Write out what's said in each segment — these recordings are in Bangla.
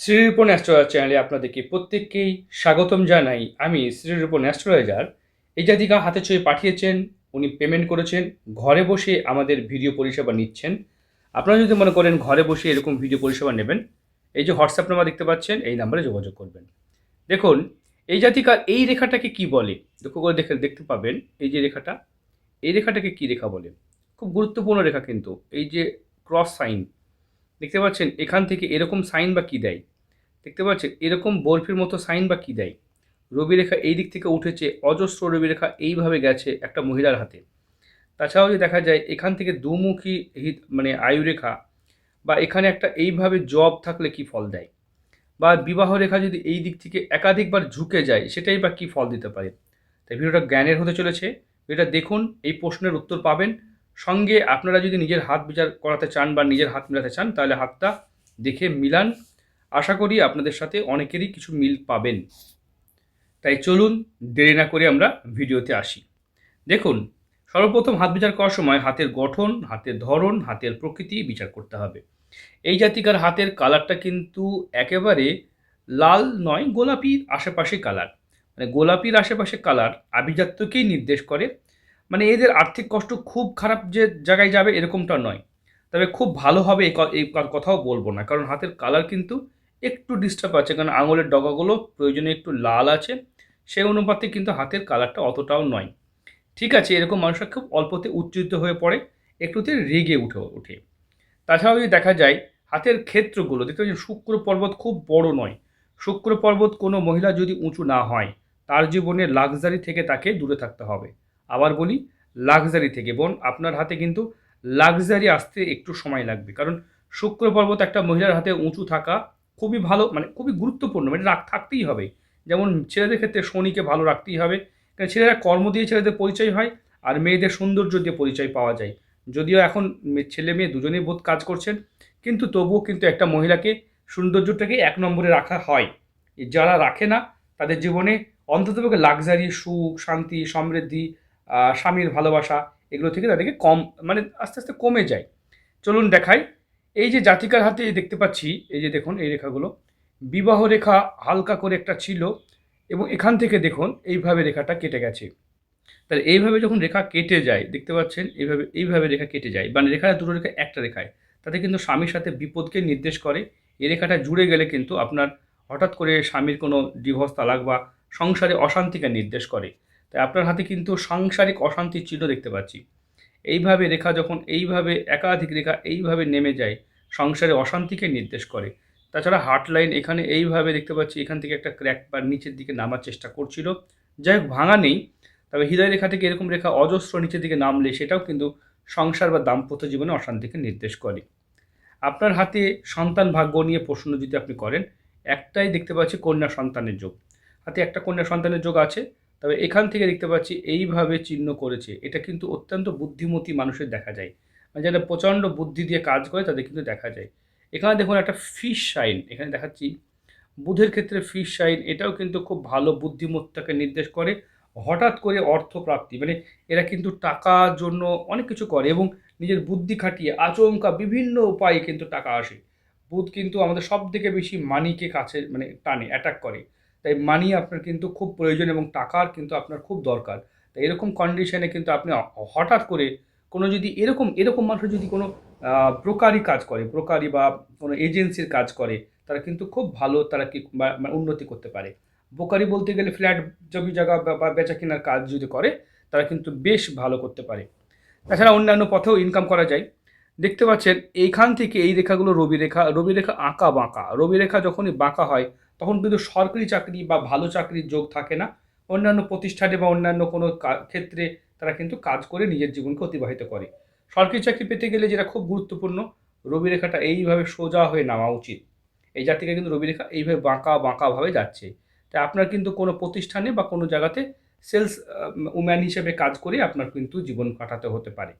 শ্রীরূপন অ্যাস্ট্রোলজার চ্যানেলে আপনাদেরকে প্রত্যেককেই স্বাগতম জানাই। আমি শ্রীরূপন অ্যাস্ট্রোলজার এই জাতিকা হাতে ছবি পাঠিয়েছেন, উনি পেমেন্ট করেছেন, ঘরে বসে আমাদের ভিডিও পরিষেবা নিচ্ছেন। আপনারা যদি মনে করেন ঘরে বসে এরকম ভিডিও পরিষেবা নেবেন, এই যে হোয়াটসঅ্যাপ নাম্বার দেখতে পাচ্ছেন, এই নাম্বারে যোগাযোগ করবেন। দেখুন, এই জাতিকার এই রেখাটাকে কি বলে? লক্ষ্য করে দেখে দেখতে পাবেন, এই যে রেখাটা, এই রেখাটাকে কি রেখা বলে? খুব গুরুত্বপূর্ণ রেখা কিন্তু, এই যে ক্রস সাইন দেখতে পাচ্ছেন এখান থেকে এরকম সাইন বা কী দেয়? দেখতে পাচ্ছেন এরকম বরফির মতো সাইন বা কী দেয়? রবি রেখা এই দিক থেকে উঠেছে, অজস্র রবি রেখা এইভাবে গেছে একটা মহিলার হাতে। তাছাড়াও যদি দেখা যায় এখান থেকে দুমুখী মানে আয়ুরেখা বা এখানে একটা এইভাবে জব থাকলে কি ফল দেয়? বা বিবাহ রেখা যদি এই দিক থেকে একাধিকবার ঝুঁকে যায়, সেটাই বা কী ফল দিতে পারে? তাই ভিডিওটা জ্ঞানের হতে চলেছে। এটা দেখুন, এই প্রশ্নের উত্তর পাবেন। সঙ্গে আপনারা যদি নিজের হাত বিচার করাতে চান বা নিজের হাত মিলাতে চান, তাহলে হাতটা দেখে মিলান। আশা করি আপনাদের সাথে অনেকেরই কিছু মিল পাবেন। তাই চলুন, দেরি না করে আমরা ভিডিওতে আসি। দেখুন, সর্বপ্রথম হাত বিচার করার সময় হাতের গঠন, হাতের ধরন, হাতের প্রকৃতি বিচার করতে হবে। এই জাতিকার হাতের কালারটা কিন্তু একেবারে লাল নয় গোলাপির আশেপাশে কালার। মানে গোলাপির আশেপাশে কালার আভিজাত্যকেই নির্দেশ করে মানে এদের আর্থিক কষ্ট খুব খারাপ যে জায়গায় যাবে এরকমটা নয়। তবে খুব ভালো হবে এই কথাও বলব না। কারণ হাতের কালার কিন্তু একটু ডিস্টার্ব আছে। কারণ আঙুলের ডগাগুলো প্রয়োজনে একটু লাল আছে। সেই অনুপাতে কিন্তু হাতের কালারটা অতটাও নয়। ঠিক আছে, এরকম মানুষরা খুব অল্পতে উজ্জীবিত হয়ে পড়ে, একটুতে রেগে উঠে, ওঠে। তাছাড়াও যদি দেখা যায়, হাতের ক্ষেত্রগুলো, দেখতে পাচ্ছেন শুক্র পর্বত খুব বড় নয়। শুক্র পর্বত কোনো মহিলা যদি উঁচু না হয়, তার জীবনে লাক্সারি থেকে তাকে দূরে থাকতে হবে। আবার বলি লাক্সারি থেকে। বোন, আপনার হাতে কিন্তু লাক্সারি আসতে একটু সময় লাগবে। কারণ শুক্র পর্বত একটা মহিলার হাতে উঁচু থাকা খুবই ভালো মানে খুবই গুরুত্বপূর্ণ মানে রাখ, থাকতেই হবে। যেমন ছেলেদের ক্ষেত্রে শনিকে ভালো রাখতেই হবে। কারণ ছেলেরা কর্ম দিয়ে ছেলেদের পরিচয় হয় আর মেয়েদের সৌন্দর্য দিয়ে পরিচয় পাওয়া যায়। যদিও এখন ছেলে মেয়ে দুজনেই বোধ কাজ করছেন, কিন্তু তবুও কিন্তু একটা মহিলাকে সৌন্দর্যটাকে এক নম্বরে রাখা হয়। যারা রাখে না, তাদের জীবনে অন্ততপক্ষে লাক্সারি সুখ, শান্তি, সমৃদ্ধি স্বামীর ভালোবাসা এগুলো থেকে তাদেরকে কম মানে আস্তে আস্তে কমে যায়। চলুন দেখাই। এই যে জাতিকার হাতে দেখতে পাচ্ছি, এই যে দেখুন এই রেখাগুলো। বিবাহ রেখা হালকা করে একটা ছিল এবং এখান থেকে দেখুন এইভাবে রেখাটা কেটে গেছে। তাহলে এইভাবে যখন রেখা কেটে যায়, দেখতে পাচ্ছেন? এইভাবে এইভাবে রেখা কেটে যায়। মানে রেখা দুটো রেখা একটা রেখায়। তাতে কিন্তু স্বামীর সাথে বিপদকে নির্দেশ করে। এই রেখাটা জুড়ে গেলে কিন্তু আপনার হঠাৎ করে স্বামীর কোনো ডিভোর্স তালাক বা সংসারে অশান্তিকে নির্দেশ করে। তাই আপনার হাতে কিন্তু সাংসারিক অশান্তির চিহ্ন দেখতে পাচ্ছি। এইভাবে রেখা যখন এইভাবে একাধিক রেখা এইভাবে নেমে যায়, সংসারে অশান্তিকে নির্দেশ করে। তাছাড়া হার্ট লাইন এখানে এইভাবে দেখতে পাচ্ছি, এখান থেকে একটা ক্র্যাক বা নিচের দিকে নামার চেষ্টা করছিল। যাই হোক, ভাঙা নেই, তবে হৃদয় রেখা থেকে এরকম রেখা অজস্র নিচের দিকে নামলে সেটাও কিন্তু সংসার বা দাম্পত্য জীবনে অশান্তিকে নির্দেশ করে। আপনার হাতে সন্তান ভাগ্য নিয়ে প্রশ্ন যদি আপনি করেন, একটাই দেখতে পাচ্ছি কন্যা সন্তানের যোগ। হাতে একটা কন্যা সন্তানের যোগ আছে তবে এখান থেকে দেখতে পাচ্ছি এইভাবে চিহ্ন করেছে। এটা কিন্তু অত্যন্ত বুদ্ধিমতী মানুষের দেখা যায়। মানে যারা প্রচণ্ড বুদ্ধি দিয়ে কাজ করে তাদের কিন্তু দেখা যায়। এখানে দেখুন একটা ফিশ সাইন এখানে দেখাচ্ছি। বুধের ক্ষেত্রে ফিশ সাইন এটাও কিন্তু খুব ভালো বুদ্ধিমত্তাকে নির্দেশ করে। হঠাৎ করে অর্থ প্রাপ্তি মানে এরা কিন্তু টাকার জন্য অনেক কিছু করে এবং নিজের বুদ্ধি খাটিয়ে আচমকা বিভিন্ন উপায়ে কিন্তু টাকা আসে। বুধ কিন্তু আমাদের সব থেকে বেশি মানিকে কাছে মানে টানে অ্যাটাক করে। তাই মানি আপনার কিন্তু খুব প্রয়োজন এবং টাকার কিন্তু আপনার খুব দরকার। তাই এরকম কন্ডিশনে কিন্তু আপনি হঠাৎ করে কোনো যদি এরকম এরকম মানুষ যদি কোনো ব্রোকারি কাজ করে ব্রোকারি বা কোনো এজেন্সির কাজ করে, তারা কিন্তু খুব ভালো তারা কি উন্নতি করতে পারে। ব্রোকারি বলতে গেলে ফ্ল্যাট জমি জায়গা বা বেচা কেনার কাজ যদি করে, তারা কিন্তু বেশ ভালো করতে পারে। তাছাড়া অন্যান্য পথেও ইনকাম করা যায়। দেখতে পাচ্ছেন, এইখান থেকে এই রেখাগুলো রবি রেখা রবি রেখা আঁকা বাঁকা রবি রেখা যখনই বাঁকা হয় তখন কিন্তু সরকারি চাকরি বা ভালো চাকরির যোগ থাকে না। অন্যান্য প্রতিষ্ঠানে বা অন্যান্য কোনো ক্ষেত্রে তারা কিন্তু কাজ করে নিজের জীবনকে অতিবাহিত করে। সরকারি চাকরি পেতে গেলে যেটা খুব গুরুত্বপূর্ণ রবি রেখাটা এইভাবে সোজা হয়ে নামা উচিত। এই জাতিকে কিন্তু রবি রেখা এইভাবে বাঁকা, বাঁকাভাবে যাচ্ছে। তাই আপনার কিন্তু কোনো প্রতিষ্ঠানে বা কোনো জায়গাতে সেলস উম্যান হিসেবে কাজ করে আপনার কিন্তু জীবন কাটাতে হতে পারে।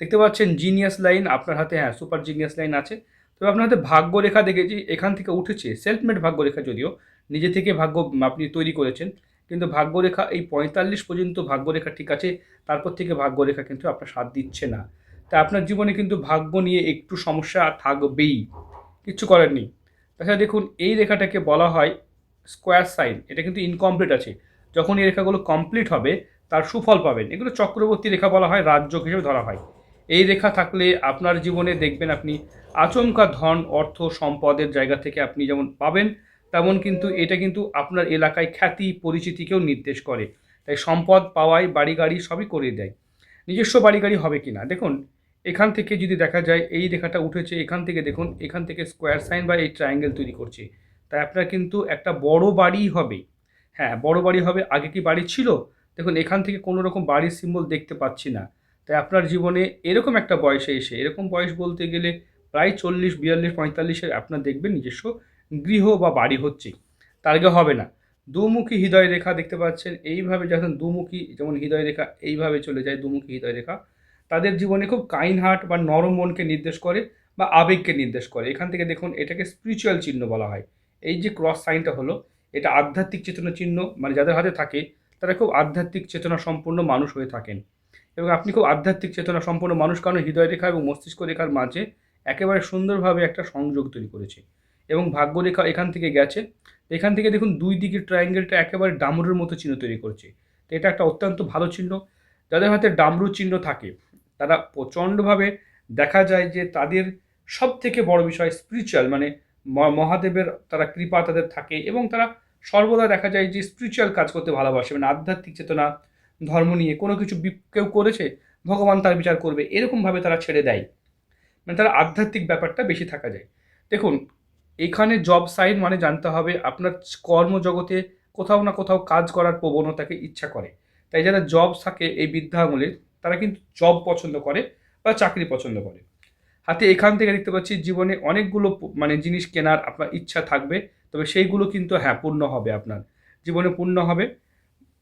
দেখতে পাচ্ছেন জিনিয়াস লাইন আপনার হাতে হ্যাঁ সুপার জিনিয়াস লাইন আছে। তবে আপনার হাতে ভাগ্য রেখা দেখেছি, এখান থেকে উঠেছে সেলফ মেড ভাগ্য রেখা যদিও, নিজে থেকে ভাগ্য আপনি তৈরি করেছেন, কিন্তু ভাগ্যরেখা, এই পঁয়তাল্লিশ পর্যন্ত ভাগ্যরেখা ঠিক আছে, তারপর থেকে ভাগ্যরেখা কিন্তু আপনার সাথ দিচ্ছে না। তা আপনার জীবনে কিন্তু ভাগ্য নিয়ে একটু সমস্যা থাকবেই, কিচ্ছু করার নেই। তাছাড়া দেখুন, এই রেখাটাকে বলা হয় স্কোয়ার সাইন এটা কিন্তু ইনকমপ্লিট আছে। যখন এই রেখাগুলো কমপ্লিট হবে, তার সুফল পাবেন। এগুলো চক্রবর্তী রেখা বলা হয় রাজ্যক হিসেবে ধরা হয়। এই রেখা থাকলে আপনার জীবনে দেখবেন আপনি আচমকা ধন, অর্থ, সম্পদের জায়গা থেকে আপনি যেমন পাবেন, তেমন কিন্তু এটা কিন্তু আপনার এলাকায় খ্যাতি, পরিচিতিকেও নির্দেশ করে। তাই সম্পদ পাওয়ায় বাড়ি গাড়ি সবই করে দেয়। নিজস্ব বাড়ি গাড়ি হবে কি না দেখুন, এখান থেকে যদি দেখা যায়, এই রেখাটা উঠেছে এখান থেকে, দেখুন, এখান থেকে স্কোয়ার সাইন বা এই ট্রায়াঙ্গেল তৈরি করছে। তাই আপনার কিন্তু একটা বড় বাড়ি হবে। হ্যাঁ বড় বাড়ি হবে, আগে কি বাড়ি ছিল? দেখুন, এখান থেকে কোনো রকম বাড়ির সিম্বল দেখতে পাচ্ছি না। তাই আপনার জীবনে এরকম একটা বয়সে এসে, এরকম বয়স বলতে গেলে প্রায় চল্লিশ, বিয়াল্লিশ, পঁয়তাল্লিশের আপনার দেখবেন নিজস্ব গৃহ বা বাড়ি হচ্ছে। তার আগে হবে না। দুমুখী হৃদয় রেখা দেখতে পাচ্ছেন। এইভাবে যখন দুমুখী, যেমন হৃদয় রেখা এইভাবে চলে যায়, দুমুখী হৃদয় রেখা তাদের জীবনে খুব কাইন হার্ট বা নরম মনকে নির্দেশ করে বা আবেগকে নির্দেশ করে। এখান থেকে দেখুন, এটাকে স্পিরিচুয়াল চিহ্ন বলা হয়। এই যে ক্রস সাইনটা হলো, এটা আধ্যাত্মিক চেতনা চিহ্ন মানে যাদের হাতে থাকে, তারা খুব আধ্যাত্মিক চেতনা সম্পন্ন মানুষ হয়ে থাকেন। এবং আপনি খুব আধ্যাত্মিক চেতনা সম্পন্ন মানুষ, কারণ হৃদয় রেখা এবং মস্তিষ্ক রেখার মাঝে একেবারে সুন্দরভাবে একটা সংযোগ তৈরি করেছে। এবং ভাগ্যরেখা এখান থেকে গেছে। এখান থেকে দেখুন দুই দিকের ট্রায়াঙ্গেলটা একেবারে ডামরুর মতো চিহ্ন তৈরি করছে। তো এটা একটা অত্যন্ত ভালো চিহ্ন। যাদের হাতে ডামরু চিহ্ন থাকে, তারা প্রচণ্ডভাবে দেখা যায় যে তাদের সব থেকে বড় বিষয় স্পিরিচুয়াল মানে মহাদেবের তারা কৃপা তাদের থাকে এবং তারা সর্বদা দেখা যায় যে স্পিরিচুয়াল কাজ করতে ভালোবাসে। মানে আধ্যাত্মিক চেতনা, ধর্ম নিয়ে কোনো কিছু কেউ করেছে, ভগবান তার বিচার করবে, এরকমভাবে তারা ছেড়ে দেয়। মানে তারা আধ্যাত্মিক ব্যাপারটা বেশি থাকা যায়। দেখুন, এখানে জব সাইন মানে জানতে হবে আপনার কর্মজগতে কোথাও না কোথাও কাজ করার প্রবণতাকে ইচ্ছা করে। তাই যারা জব থাকে এই বৃদ্ধা আঙুলে তারা কিন্তু জব পছন্দ করে বা চাকরি পছন্দ করে। হাতে এখান থেকে দেখতে পাচ্ছি জীবনে অনেকগুলো মানে জিনিস কেনার আপনার ইচ্ছা থাকবে, তবে সেইগুলো কিন্তু হ্যাঁ পূর্ণ হবে আপনার। জীবনে পূর্ণ হবে।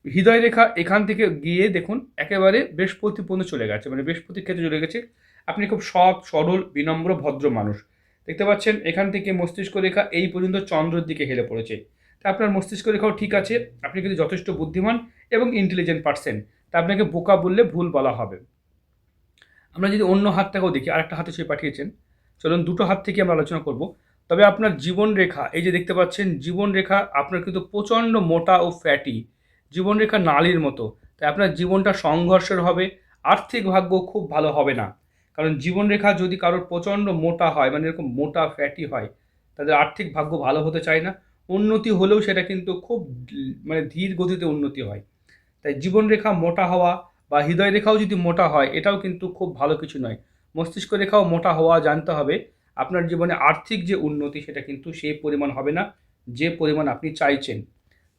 হৃদয় রেখা এখান থেকে গিয়ে দেখুন, একেবারে বৃহস্পতি পর্যন্ত চলে গেছে মানে বৃহস্পতির ক্ষেত্রে চলে গেছে। আপনি খুব সৎ সরল, বিনম্র, ভদ্র মানুষ। দেখতে পাচ্ছেন, এখান থেকে মস্তিষ্ক রেখা এই পর্যন্ত চন্দ্রের দিকে হেলে পড়েছে। তা আপনার মস্তিষ্ক রেখাও ঠিক আছে, আপনি কিন্তু যথেষ্ট বুদ্ধিমান এবং ইন্টেলিজেন্ট পারসন তা আপনাকে বোকা বললে ভুল বলা হবে। আমরা যদি অন্য হাতটাকেও দেখি, আরেকটা হাতে সে পাঠিয়েছেন। চলুন, দুটো হাত থেকে আমরা আলোচনা করব। তবে আপনার জীবন রেখা, এই যে দেখতে পাচ্ছেন, জীবন রেখা আপনার কিন্তু প্রচণ্ড মোটা ও ফ্যাটি জীবন রেখা নালির মতো। তাই আপনার জীবনটা সংঘর্ষের হবে, আর্থিক ভাগ্য খুব ভালো হবে না। কারণ জীবনরেখা যদি কারোর প্রচণ্ড মোটা হয় মানে এরকম মোটা, ফ্যাটি হয়, তাদের আর্থিক ভাগ্য ভালো হতে চায় না। উন্নতি হলেও সেটা কিন্তু খুব মানে ধীর গতিতে উন্নতি হয়। তাই জীবনরেখা মোটা হওয়া বা হৃদয় রেখাও যদি মোটা হয়, এটাও কিন্তু খুব ভালো কিছু নয়। মস্তিষ্ক রেখাও মোটা হওয়া জানতে হবে। আপনার জীবনে আর্থিক যে উন্নতি, সেটা কিন্তু সেই পরিমাণ হবে না, যে পরিমাণ আপনি চাইছেন।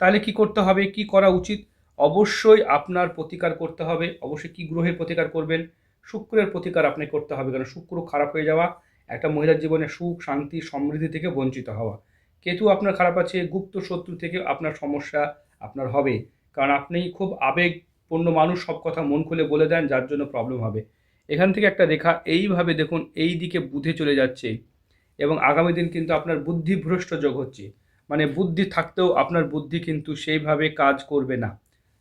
তাহলে কি করতে হবে? কি করা উচিত? অবশ্যই আপনার প্রতিকার করতে হবে। অবশ্যই কি গ্রহের প্রতিকার করবেন? শুক্রের প্রতিকার আপনাকে করতে হবে কারণ শুক্র খারাপ হয়ে যাওয়া, একটা মহিলার জীবনে সুখ, শান্তি, সমৃদ্ধি থেকে বঞ্চিত হওয়া। কেতু আপনার খারাপ আছে, গুপ্ত শত্রু থেকে আপনার সমস্যা আপনার হবে। কারণ আপনি খুব আবেগপূর্ণ মানুষ, সব কথা মন খুলে বলে দেন, যার জন্য প্রবলেম হবে। এখান থেকে একটা রেখা, এইভাবে দেখুন, এই দিকে বুধে চলে যাচ্ছে। এবং আগামী দিন কিন্তু আপনার বুদ্ধিভ্রষ্ট যোগ হচ্ছে। মানে বুদ্ধি থাকতেও আপনার বুদ্ধি কিন্তু সেইভাবে কাজ করবে না।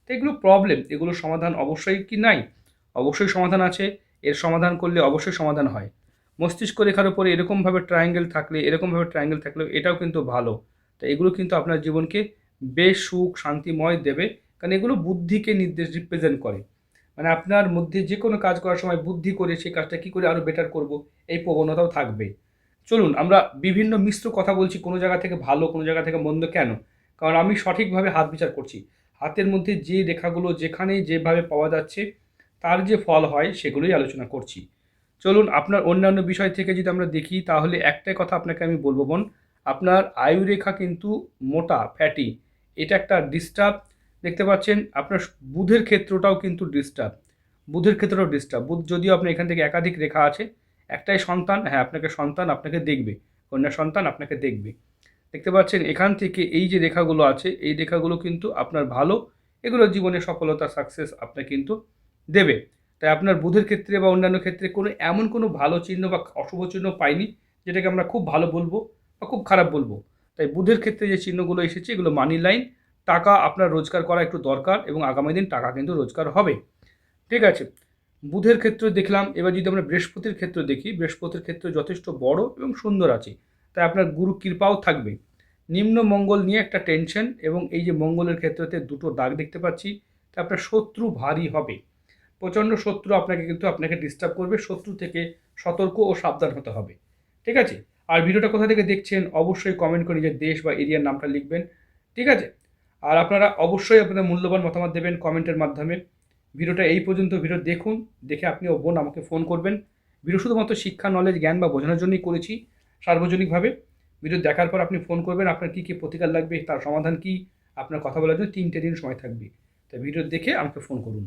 তো এগুলো প্রবলেম এগুলো সমাধান অবশ্যই কি নাই? অবশ্যই সমাধান আছে, এর সমাধান করলে অবশ্যই সমাধান হয়। মস্তিষ্ক রেখার উপরে এরকমভাবে ট্রায়াঙ্গেল থাকলে, এরকমভাবে ট্রায়াঙ্গেল থাকলে এটাও কিন্তু ভালো। তো এগুলো কিন্তু আপনার জীবনকে বেশ সুখ, শান্তিময় দেবে, কারণ এগুলো বুদ্ধিকে নির্দেশ রিপ্রেজেন্ট করে। মানে আপনার মধ্যে যে কোনো কাজ করার সময় বুদ্ধি করে সেই কাজটা কী করে আরও বেটার করব, এই প্রবণতাও থাকবে। চলুন, আমরা বিভিন্ন মিশ্র কথা বলছি, কোনো জায়গা থেকে ভালো, কোনো জায়গা থেকে মন্দ কেন? কারণ আমি সঠিকভাবে হাত বিচার করছি। হাতের মধ্যে যে রেখাগুলো যেখানে যেভাবে পাওয়া যাচ্ছে তার যে ফল হয় সেগুলোই আলোচনা করছি। চলুন আপনার অন্যান্য বিষয় থেকে যদি আমরা দেখি, তাহলে একটাই কথা আপনাকে আমি বলব বোন, আপনার আয়ু রেখা কিন্তু মোটা, ফ্যাটি। এটা একটা ডিস্টার্ব দেখতে পাচ্ছেন, আপনার বুধের ক্ষেত্রটাও কিন্তু ডিস্টার্ব বুধের ক্ষেত্রটাও ডিস্টার্ব বুধ যদিও আপনার এখান থেকে একাধিক রেখা আছে, একটাই সন্তান হ্যাঁ আপনাকে সন্তান আপনাকে দেখবে, কন্যা সন্তান আপনাকে দেখবে। দেখতে পাচ্ছেন, এখান থেকে এই যে রেখাগুলো আছে, এই রেখাগুলো কিন্তু আপনার ভালো। এগুলো জীবনে সফলতা সাকসেস আপনার কিন্তু দেবে। তাই আপনার বুধের ক্ষেত্রে বা অন্যান্য ক্ষেত্রে কোনো এমন কোনো ভালো চিহ্ন বা অশুভ চিহ্ন পাইনি, যেটাকে আমরা খুব ভালো বলব বা খুব খারাপ বলব। তাই বুধের ক্ষেত্রে যে চিহ্নগুলো এসেছে, এগুলো মানি লাইন টাকা আপনার রোজগার করা একটু দরকার এবং আগামী দিন টাকা কিন্তু রোজগার হবে। ঠিক আছে? বুধের ক্ষেত্রে দেখলাম, এবার যদি আমরা বৃহস্পতির ক্ষেত্রে দেখি, বৃহস্পতির ক্ষেত্রে যথেষ্ট বড় এবং সুন্দর আছে। তাই আপনার গুরু কৃপাও থাকবে। নিম্ন মঙ্গল নিয়ে একটা টেনশন এবং এই যে মঙ্গলের ক্ষেত্রতে দুটো দাগ দেখতে পাচ্ছি তা আপনার শত্রু ভারী হবে। প্রচণ্ড শত্রু আপনাকে কিন্তু আপনাকে ডিস্টার্ব করবে, শত্রু থেকে সতর্ক ও সাবধান হতে হবে। ঠিক আছে? আর ভিডিওটা কোথা থেকে দেখছেন অবশ্যই কমেন্ট করে নিজের দেশ বা এরিয়ার নামটা লিখবেন। ঠিক আছে? আর আপনারা অবশ্যই আপনাদের মূল্যবান মতামত দেবেন কমেন্টের মাধ্যমে। ভিডিওটা এই পর্যন্ত ভিডিও দেখুন, দেখে আপনি ও বোন আমাকে ফোন করবেন। ভিডিও শুধুমাত্র শিক্ষা নলেজ জ্ঞান বা বোঝানোর জন্যই করেছি, সার্বজনিকভাবে। ভিডিও দেখার পর আপনি ফোন করবেন, আপনার কী কী প্রতিকার লাগবে, তার সমাধান কী, আপনার কথা বলার জন্য তিনটে দিন সময় থাকবে। তাই ভিডিও দেখে আমাকে ফোন করুন।